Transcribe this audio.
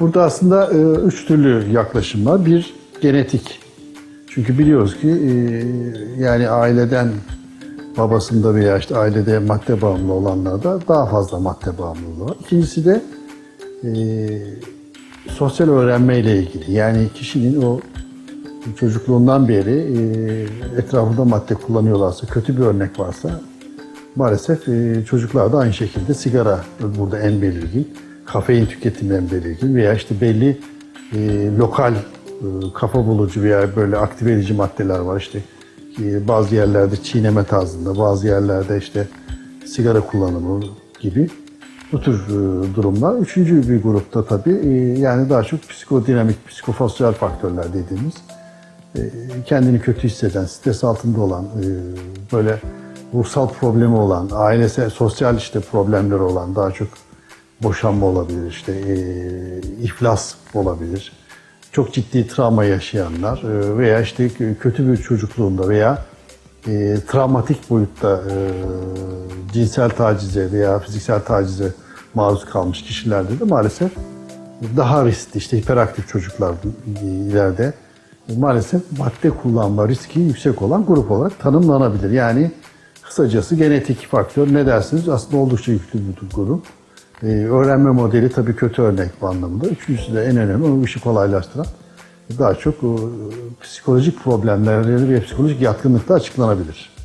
Burada aslında e, üç türlü yaklaşım var. Bir, genetik. Çünkü biliyoruz ki e, yani aileden babasında veya işte ailede madde bağımlı olanlarda daha fazla madde bağımlılığı var. İkincisi de e, sosyal öğrenmeyle ilgili. Yani kişinin o çocukluğundan beri e, etrafında madde kullanıyorlarsa, kötü bir örnek varsa maalesef e, çocuklar da aynı şekilde sigara burada en belirgin, kafein tüketimi en belirgin veya işte belli e, lokal e, kafa bulucu veya böyle aktive edici maddeler var işte e, bazı yerlerde çiğneme tarzında, bazı yerlerde işte sigara kullanımı gibi bu tür e, durumlar. Üçüncü bir grupta tabii e, yani daha çok psikodinamik, psikososyal faktörler dediğimiz e, kendini kötü hisseden, stres altında olan, e, böyle ruhsal problemi olan, ailesel, sosyal işte problemleri olan daha çok boşanma olabilir, işte e, iflas olabilir. Çok ciddi travma yaşayanlar e, veya işte kötü bir çocukluğunda veya e, travmatik boyutta e, cinsel tacize veya fiziksel tacize maruz kalmış kişilerde de maalesef daha riskli işte hiperaktif çocuklar ileride maalesef madde kullanma riski yüksek olan grup olarak tanımlanabilir. Yani kısacası genetik faktör ne dersiniz aslında oldukça yüklü bir grup. Ee, öğrenme modeli tabii kötü örnek bu anlamda. Üçüncüsü de en önemli o işi kolaylaştıran daha çok o, psikolojik problemleri ve psikolojik yatkınlıkla açıklanabilir.